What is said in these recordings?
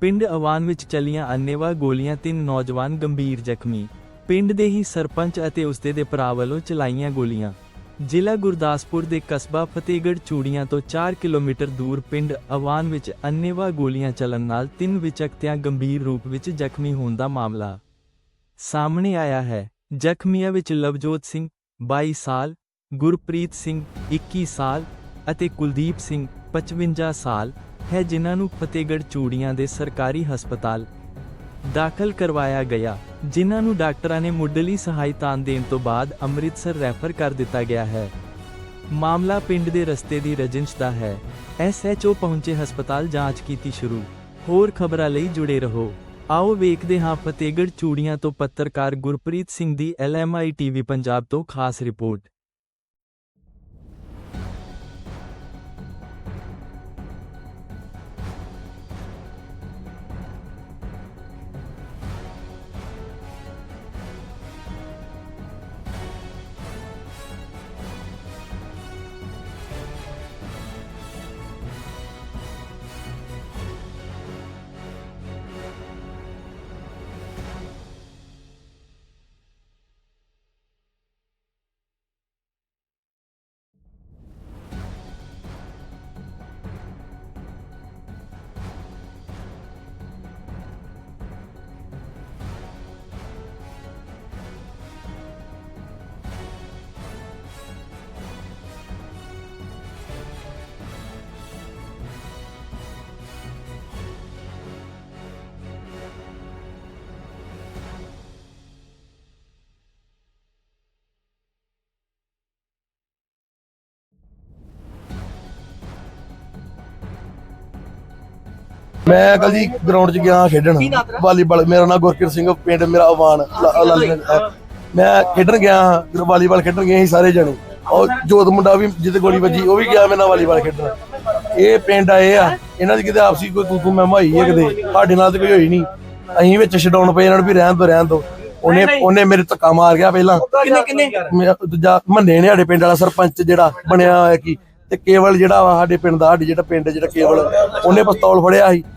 ਪਿੰਡ ਅਵਾਨ ਵਿੱਚ ਚੱਲੀਆਂ ਅੰਨੇਵਾ ਗੋਲੀਆਂ ਤਿੰਨ ਨੌਜਵਾਨ ਗੰਭੀਰ ਜ਼ਖਮੀ। ਪਿੰਡ ਦੇ ਹੀ ਸਰਪੰਚ ਅਤੇ ਉਸਦੇ ਦੇ ਭਰਾ ਵੱਲੋਂ ਚਲਾਈਆਂ ਗੋਲੀਆਂ। ਜ਼ਿਲ੍ਹਾ ਗੁਰਦਾਸਪੁਰ ਦੇ ਕਸਬਾ ਫਤਿਹਗੜ੍ਹ ਚੂੜੀਆਂ ਤੋਂ 4 ਕਿਲੋਮੀਟਰ ਦੂਰ ਪਿੰਡ ਅਵਾਨ ਵਿੱਚ ਅੰਨੇਵਾਹ ਗੋਲੀਆਂ ਚੱਲਣ ਨਾਲ ਤਿੰਨ ਵਿਚਕਤਿਆਂ ਗੰਭੀਰ ਰੂਪ ਵਿੱਚ ਜ਼ਖਮੀ ਹੋਣ ਦਾ ਮਾਮਲਾ ਸਾਹਮਣੇ ਆਇਆ ਹੈ। ਜ਼ਖਮੀਆਂ ਵਿੱਚ ਲਵਜੋਤ ਸਿੰਘ 22 ਸਾਲ, ਗੁਰਪ੍ਰੀਤ ਸਿੰਘ 21 ਸਾਲ ਅਤੇ ਕੁਲਦੀਪ ਸਿੰਘ 55 ਸਾਲ ਹੈ ਜਿਨ੍ਹਾਂ ਨੂੰ ਫਤਿਹਗੜ੍ਹ ਚੂੜੀਆਂ ਦੇ ਸਰਕਾਰੀ ਹਸਪਤਾਲ ਦਾਖਲ ਕਰਵਾਇਆ ਗਿਆ, ਜਿਨ੍ਹਾਂ ਨੂੰ ਡਾਕਟਰਾਂ ਨੇ ਮੁੱਢਲੀ ਸਹਾਇਤਾ ਦੇਣ ਤੋਂ ਬਾਅਦ ਅੰਮ੍ਰਿਤਸਰ ਰੈਫਰ ਕਰ ਦਿੱਤਾ ਗਿਆ ਹੈ। ਮਾਮਲਾ ਪਿੰਡ ਦੇ ਰਸਤੇ ਦੀ ਰਜਿੰਸ਼ ਦਾ ਹੈ। ਐਸਐਚਓ ਪਹੁੰਚੇ ਹਸਪਤਾਲ ਜਾਂਚ ਕੀਤੀ ਸ਼ੁਰੂ। ਹੋਰ ਖਬਰਾਂ ਲਈ ਜੁੜੇ ਰਹੋ। ਆਓ ਵੇਖਦੇ ਹਾਂ ਫਤਿਹਗੜ੍ਹ ਚੂੜੀਆਂ ਤੋਂ ਪੱਤਰਕਾਰ ਗੁਰਪ੍ਰੀਤ ਸਿੰਘ ਦੀ ਐਲਐਮਆਈ ਟੀਵੀ ਪੰਜਾਬ ਤੋਂ ਖਾਸ ਰਿਪੋਰਟ। ਮੈਂ ਕੱਲ ਜੀ ਗਰਾਊਂਡ 'ਚ ਗਿਆ ਖੇਡਣ ਵਾਲੀਬਾਲ ਮੇਰਾ ਨਾਮ ਗੁਰਕਿਰਤ ਸਿੰਘ ਪਿੰਡ ਮੇਰਾ ਨਗਰ। ਮੈਂ ਖੇਡਣ ਗਿਆ ਹਾਂ ਵਾਲੀਬਾਲ ਖੇਡਣ ਗਏ ਸੀ ਸਾਰੇ ਜਣੇ। ਔਰ ਜੋਤ ਮੁੰਡਾ ਵੀ ਜਿੱਤੇ ਗੋਲੀ ਵੱਜੀ ਉਹ ਵੀ ਗਿਆ ਮੇਰੇ ਨਾਲ ਵਾਲੀਬਾਲ ਖੇਡਣ। ਇਹ ਪਿੰਡ ਆਏ ਆ ਇਹਨਾਂ ਦੀ ਕਿਤੇ ਆਪਸੀ ਕੋਈ ਤੂੰ ਤੂੰ ਮੈਂ ਹੋਈ ਹੈ ਕਿਤੇ ਸਾਡੇ ਨਾਲ ਤੇ ਕੋਈ ਹੋਈ ਨਹੀਂ। ਅਸੀਂ ਵਿੱਚ ਛਡਾਉਣ ਪਏ ਇਹਨਾਂ ਨੂੰ ਵੀ ਰਹਿਣ ਦੋ ਰਹਿਣ ਦੋ। ਉਹਨੇ ਉਹਨੇ ਮੇਰੇ ਧੱਕਾ ਮਾਰ ਗਿਆ ਪਹਿਲਾਂ। ਕਿੰਨੇ ਕਿੰਨੇ? ਦੂਜਾ ਮੰਨੇ ਨੇ ਸਾਡੇ ਪਿੰਡ ਵਾਲਾ ਸਰਪੰਚ ਜਿਹੜਾ ਬਣਿਆ ਹੋਇਆ ਕੀ ਤੇ ਕੇਵਲ ਜਿਹੜਾ ਸਾਡੇ ਪਿੰਡ ਦਾ ਸਾਡੇ ਜਿਹੜਾ ਪਿੰਡ ਜਿਹੜਾ ਕੇਵਲ ਉਹਨੇ ਪਿਸਤੌਲ ਫੜਿਆ ਸੀ।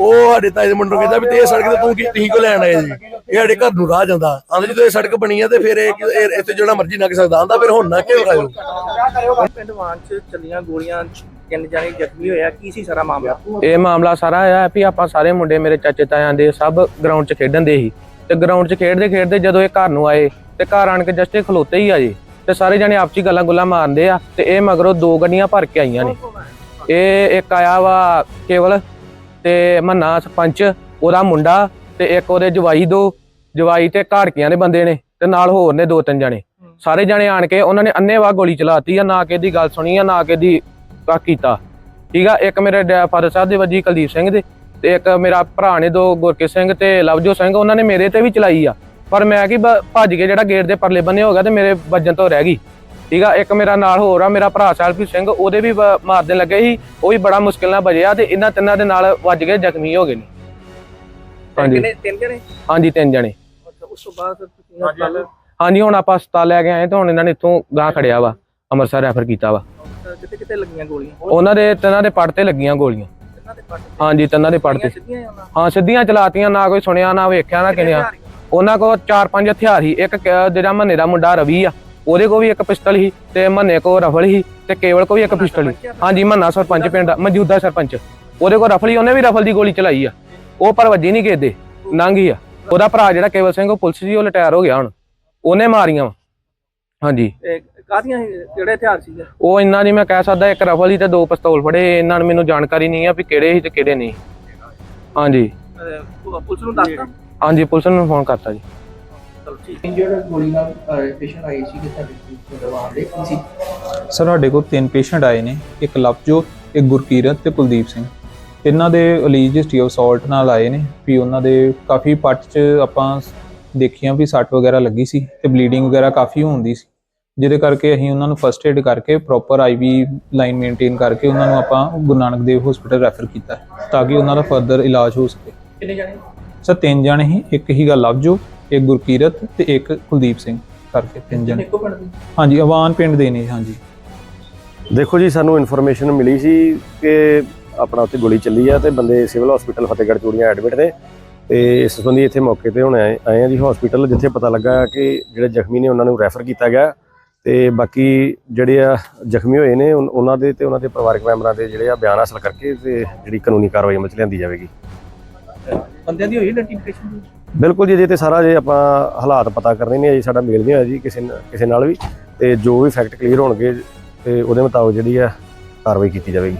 ਉਹ ਸਾਡੇ ਤਾਏ ਦੇ ਮੁੰਡੇ ਨੂੰ ਕਹਿੰਦਾ ਵੀ ਤੇ ਇਹ ਸੜਕ ਤੇ ਤੂੰ ਕੀ ਤੁਸੀਂ ਕੋ ਲੈਣ ਆਏ ਜੀ? ਇਹ ਸਾਡੇ ਘਰ ਨੂੰ ਰਾਹ ਜਾਂਦਾ। ਆਂਦੇ ਜਦੋਂ ਇਹ ਸੜਕ ਬਣੀ ਆ ਤੇ ਫਿਰ ਇਹ ਇਹ- ਇੱਥੇ ਜਿਹੜਾ ਮਰਜ਼ੀ ਲੰਘ ਸਕਦਾ। ਆਂਦਾ ਫਿਰ ਹੁਣ ਨਾ ਕਿਉਂ ਰਾਇਓ ਪਿੰਡ ਵਾਂਚ ਚ ਚੱਲੀਆਂ ਗੋਲੀਆਂ ਤਿੰਨ ਜਾਣੇ ਜ਼ਖਮੀ ਹੋਇਆ ਕੀ ਸੀ ਸਾਰਾ ਮਾਮਲਾ? ਇਹ ਮਾਮਲਾ ਸਾਰਾ ਆਇਆ ਵੀ ਆਪਾਂ ਸਾਰੇ ਮੁੰਡੇ ਮੇਰੇ ਚਾਚੇ ਤਾਇਆਂ ਦੇ ਸਭ ਗਰਾਊਂਡ 'ਚ ਖੇਡਣ ਦੇ ਸੀ। ਤੇ ਗਰਾਊਂਡ 'ਚ ਖੇਡਦੇ ਖੇਡਦੇ ਜਦੋਂ ਇਹ ਘਰ ਨੂੰ ਆਏ ਤੇ ਘਰ ਆਣ ਕੇ ਜਸਟ ਇਹ ਖਲੋਤੇ ਹੀ ਆ ਜੀ। ਤੇ ਸਾਰੇ ਜਣੇ ਆਪਸੀ ਗੱਲਾਂ ਗੁੱਲਾਂ ਮਾਰਦੇ ਆ ਤੇ ਇਹ ਮਗਰੋਂ ਦੋ ਗੱਡੀਆਂ ਭਰ ਕੇ ਆਈਆਂ ਨੇ। ਇਹ ਇੱਕ ਆਇਆ ਵਾ ਕੇਵਲ ਤੇ ਮੰਨਾ ਸਰਪੰਚ ਉਹਦਾ ਮੁੰਡਾ ਤੇ ਇੱਕ ਉਹਦੇ ਜਵਾਈ ਦੋ ਜਵਾਈ ਤੇ ਘਾੜਕੀਆਂ ਦੇ ਬੰਦੇ ਨੇ ਤੇ ਨਾਲ ਹੋਰ ਨੇ ਦੋ ਤਿੰਨ ਜਣੇ। ਸਾਰੇ ਜਣੇ ਆਣ ਕੇ ਉਹਨਾਂ ਨੇ ਅੰਨੇਵਾਹ ਗੋਲੀ ਚਲਾਤੀ ਆ ਨਾ ਕਿ ਦੀ ਗੱਲ ਸੁਣੀ ਆ ਨਾ ਕਿ ਦੀ ਕਾ ਕੀਤਾ। ਠੀਕ ਆ ਇੱਕ ਮੇਰੇ ਫਾਦਰ ਸਾਹਿਬ ਦੇ ਵੱਜੀ ਕੁਲਦੀਪ ਸਿੰਘ ਦੇ ਤੇ ਇੱਕ ਮੇਰਾ ਭਰਾ ਨੇ ਦੋ ਗੁਰਕਿਰਤ ਸਿੰਘ ਤੇ ਲਵਜੋ ਸਿੰਘ ਉਹਨਾਂ ਨੇ ਮੇਰੇ ਤੇ ਵੀ ਚਲਾਈ ਆ। ਪਰ ਮੈਂ ਕੀ ਭੱਜ ਕੇ ਜਿਹੜਾ ਗੇਟ ਦੇ ਪਰਲੇ ਬੰਨੇ ਹੋ ਗਿਆ ਤੇ ਮੇਰੇ ਵੱਜਣ ਤੋਂ ਰਹਿ ਗਈ। ਠੀਕ ਆ ਇੱਕ ਮੇਰਾ ਨਾਲ ਹੋਰ ਆ ਮੇਰਾ ਭਰਾ ਸਾਹਿਬਪ੍ਰੀਤ ਸਿੰਘ ਉਹਦੇ ਵੀ ਮਾਰਦੇ ਲੱਗੇ ਸੀ ਉਹ ਵੀ ਬੜਾ ਮੁਸ਼ਕਿਲ ਨਾਲ ਬਜਿਆ ਤੇ ਇਹਨਾਂ ਤਿੰਨਾਂ ਦੇ ਨਾਲ ਵੱਜ ਕੇ ਜ਼ਖਮੀ ਹੋ ਗਏ ਨੇ। ਹਾਂਜੀ। ਤਿੰਨ ਜਣੇ ਹਾਂਜੀ ਤਿੰਨ ਜਣੇ। ਉਸ ਤੋਂ ਬਾਅਦ ਹਾਂਜੀ ਹੁਣ ਆਪਾਂ ਹਸਪਤਾਲ ਲੈ ਕੇ ਆਏ ਤੇ ਹੁਣ ਇਹਨਾਂ ਨੇ ਇੱਥੋਂ ਗਾਂ ਖੜਿਆ ਵਾ ਅੰਮ੍ਰਿਤਸਰ ਰੈਫਰ ਕੀਤਾ ਵਾ। ਕਿਤੇ ਕਿਤੇ ਲੱਗੀਆਂ ਗੋਲੀਆਂ? ਉਹਨਾਂ ਦੇ ਤਿੰਨਾਂ ਦੇ ਪੱਟ ਤੇ ਲੱਗੀਆਂ ਗੋਲੀਆਂ। ਹਾਂਜੀ ਤਿੰਨਾਂ ਦੇ ਪੱਟ ਤੇ ਹਾਂ ਸਿੱਧੀਆਂ ਚਲਾਤੀਆਂ ਨਾ ਕੋਈ ਸੁਣਿਆ ਨਾ ਵੇਖਿਆ ਨਾ ਕਿਨਿਆ ਉਹਨਾਂ ਕੋਲ ਚਾਰ ਪੰਜ ਹਥਿਆਰ ਸੀ ਇੱਕ ਜਿਹੜਾ ਮੰਨੇ ਦਾ ਮੁੰਡਾ ਰਵੀ ਆ। ਉਹਦੇ ਕੋਲ ਵੀ ਇੱਕ ਪਿਸਟਲ ਸੀ ਤੇ ਮੰਨੇ ਕੋਲ ਰਫਲ ਸੀ ਤੇ ਕੇਵਲ ਕੋਲ ਵੀ ਇੱਕ ਪਿਸਟਲ ਸੀ। ਹਾਂਜੀ ਮੰਨਾ ਸਰਪੰਚ ਪਿੰਡ ਮੌਜੂਦਾ ਸਰਪੰਚ। ਉਹਦੇ ਕੋਲ ਰਫਲ ਸੀ ਉਹਨੇ ਵੀ ਰਫਲ ਦੀ ਗੋਲੀ ਚਲਾਈ ਆ। ਉਹ ਪਰ ਵੱਜੀ ਨਹੀਂ ਕਿਤੇ ਨੰਗੀ ਆ। ਉਹਦਾ ਭਰਾ ਜਿਹੜਾ ਕੇਵਲ ਸਿੰਘ ਉਹ ਪੁਲਿਸ ਸੀ ਉਹ ਰਿਟਾਇਰ ਹੋ ਗਿਆ ਹੁਣ। ਉਹਨੇ ਮਾਰੀਆਂ ਹਾਂਜੀ। ਸੀ? ਕਿਹੜੇ ਹਥਿਆਰ ਸੀਗੇ? ਉਹ ਇੰਨਾ ਨਹੀਂ ਮੈਂ ਕਹਿ ਸਕਦਾ ਇੱਕ ਰਫਲ ਹੀ ਤੇ ਦੋ ਪਿਸਤੌਲ ਫੜੇ। ਇਹਨਾਂ ਨੂੰ ਮੈਨੂੰ ਜਾਣਕਾਰੀ ਨਹੀਂ ਆ ਵੀ ਕਿਹੜੇ ਸੀ ਤੇ ਕਿਹੜੇ ਨਹੀਂ। ਹਾਂਜੀ। ਪੁਲਿਸ ਨੂੰ ਦੱਸਤਾ? ਹਾਂਜੀ ਪੁਲਿਸ ਨੂੰ ਫੋਨ ਕਰਤਾ ਜੀ। ਇੰਜਰਡ ਗੋਲੀ ਨਾਲ ਪੇਸ਼ੈਂਟ ਆਈ ਸੀ ਕਿ ਤੁਹਾਡੇ ਦਰਵਾਜ਼ੇ ਦੇ ਕੀ ਸੀ? ਸਰ ਸਾਡੇ ਕੋਲ ਤਿੰਨ ਪੇਸ਼ੈਂਟ ਆਏ ਨੇ ਇੱਕ ਲਵਜੋਤ ਇੱਕ ਗੁਰਕੀਰਤ ਤੇ ਕੁਲਦੀਪ ਸਿੰਘ। ਇਹਨਾਂ ਦੇ ਅਲੀਜ ਹਿਸਟਰੀ ਆਫ ਸਾਲਟ ਨਾਲ ਆਏ ਨੇ ਵੀ ਉਹਨਾਂ ਦੇ ਕਾਫੀ ਪੱਟ 'ਚ ਆਪਾਂ ਦੇਖੀਆਂ ਵੀ ਸੱਟ ਵਗੈਰਾ ਲੱਗੀ ਸੀ ਤੇ ਬਲੀਡਿੰਗ ਵਗੈਰਾ ਕਾਫੀ ਹੁੰਦੀ ਸੀ। ਜਿਹਦੇ ਕਰਕੇ ਅਸੀਂ ਉਹਨਾਂ ਨੂੰ ਫਰਸਟ ਏਡ ਕਰਕੇ ਪ੍ਰੋਪਰ ਆਈਵੀ ਲਾਈਨ ਮੇਨਟੇਨ ਕਰਕੇ ਉਹਨਾਂ ਨੂੰ ਆਪਾਂ ਗੁਰੂ ਨਾਨਕ ਦੇਵ ਹਸਪੀਟਲ ਰੈਫਰ ਕੀਤਾ ਤਾਂ ਕਿ ਉਹਨਾਂ ਦਾ ਫਰਦਰ ਇਲਾਜ ਹੋ ਸਕੇ। ਕਿੰਨੇ ਜਾਣੇ? ਸਰ ਤਿੰਨ ਜਣੇ ਸੀ ਇੱਕ ਹੀਗਾ ਲਵਜੋਤ ਇੱਕ ਗੁਰਕੀਰਤ ਤੇ ਇੱਕ ਕੁਲਦੀਪ ਸਿੰਘ ਕਰਕੇ ਤਿੰਨ ਜਣੇ। ਇੱਕੋ ਪਿੰਡ ਦੇ? ਹਾਂਜੀ ਅਵਾਨ ਪਿੰਡ ਦੇ ਨੇ ਹਾਂਜੀ। ਦੇਖੋ ਜੀ ਸਾਨੂੰ ਇਨਫੋਰਮੇਸ਼ਨ ਮਿਲੀ ਸੀ ਕਿ ਆਪਣਾ ਉੱਥੇ ਗੋਲੀ ਚੱਲੀ ਆ ਤੇ ਬੰਦੇ civil hospital Fatehgarh Churian admit ਨੇ ਤੇ ਇਸ ਸੰਬੰਧੀ ਇੱਥੇ ਮੌਕੇ ਤੇ ਹੁਣ ਆਏ ਆਏ ਆ ਜੀ ਹਸਪੀਟਲ ਜਿੱਥੇ ਪਤਾ ਲੱਗਾ ਕਿ ਜਿਹੜੇ ਜ਼ਖਮੀ ਨੇ ਉਹਨਾਂ ਨੂੰ ਰੈਫਰ ਕੀਤਾ ਗਿਆ ਤੇ ਬਾਕੀ ਜਿਹੜੇ ਆ ਜ਼ਖਮੀ ਹੋਏ ਨੇ ਉਹਨਾਂ ਦੇ ਤੇ ਉਹਨਾਂ ਦੇ ਪਰਿਵਾਰਕ ਮੈਂਬਰਾਂ ਦੇ ਜਿਹੜੇ ਆ ਬਿਆਨ ਹਾਸਲ ਕਰਕੇ ਤੇ ਜਿਹੜੀ ਕਾਨੂੰਨੀ ਕਾਰਵਾਈ ਅਮਲ ਚ ਲਿਆਂਦੀ ਜਾਵੇਗੀ। ਬੰਦਿਆਂ ਦੀ ਹੋਈ ਆਈਡੈਂਟੀਫਿਕੇਸ਼ਨ ਬਿਲਕੁਲ ਜੀ, ਅਜੇ ਤੇ ਸਾਰਾ ਜੇ ਆਪਾਂ ਹਾਲਾਤ ਪਤਾ ਕਰਨੇ ਨੇ, ਅਜੇ ਸਾਡਾ ਮੇਲ ਨਹੀਂ ਹੋਇਆ ਜੀ ਕਿਸੇ ਨਾਲ- ਕਿਸੇ ਨਾਲ ਵੀ ਤੇ ਜੋ ਵੀ ਫੈਕਟ ਕਲੀਅਰ ਹੋਣਗੇ ਤੇ ਉਹਦੇ ਮੁਤਾਬਕ ਜਿਹੜੀ ਆ ਕਾਰਵਾਈ ਕੀਤੀ ਜਾਵੇਗੀ।